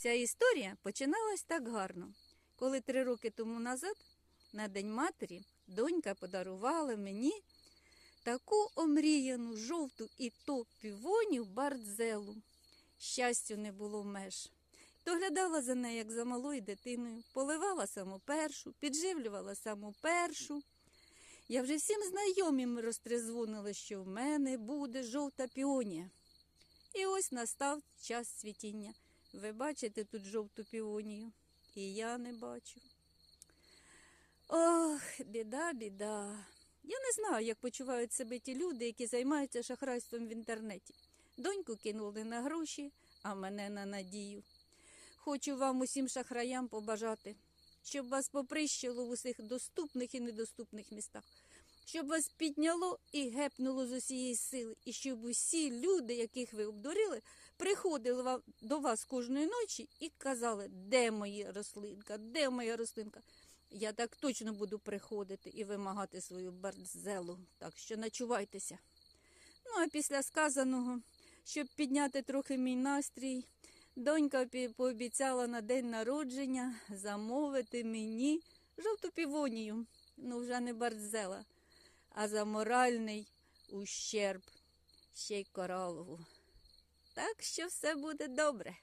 Ця історія починалась так гарно. Коли три роки тому назад, на День матері, донька подарувала мені таку омріяну жовту і то півоню бардзелу. Щастю не було меж. Доглядала за нею, як за малою дитиною, поливала саму першу, підживлювала саму першу. Я вже всім знайомим розтрезвонила, що в мене буде жовта піонія. І ось настав час цвітіння. Ви бачите тут жовту піонію, і я не бачу. Ох, біда, біда. Я не знаю, як почувають себе ті люди, які займаються шахрайством в інтернеті. Доньку кинули на гроші, а мене на надію. Хочу вам усім шахраям побажати, щоб вас поприщило в усіх доступних і недоступних містах, щоб вас підняло і гепнуло з усієї сили, і щоб усі люди, яких ви обдурили, приходили до вас кожної ночі і казали, де моя рослинка, де моя рослинка. Я так точно буду приходити і вимагати свою бардзелу, так що начувайтеся. Ну, а після сказаного, щоб підняти трохи мій настрій, донька пообіцяла на день народження замовити мені жовту півонію, ну вже не бардзела, а за моральний ущерб, ще й коралову. Так що все буде добре.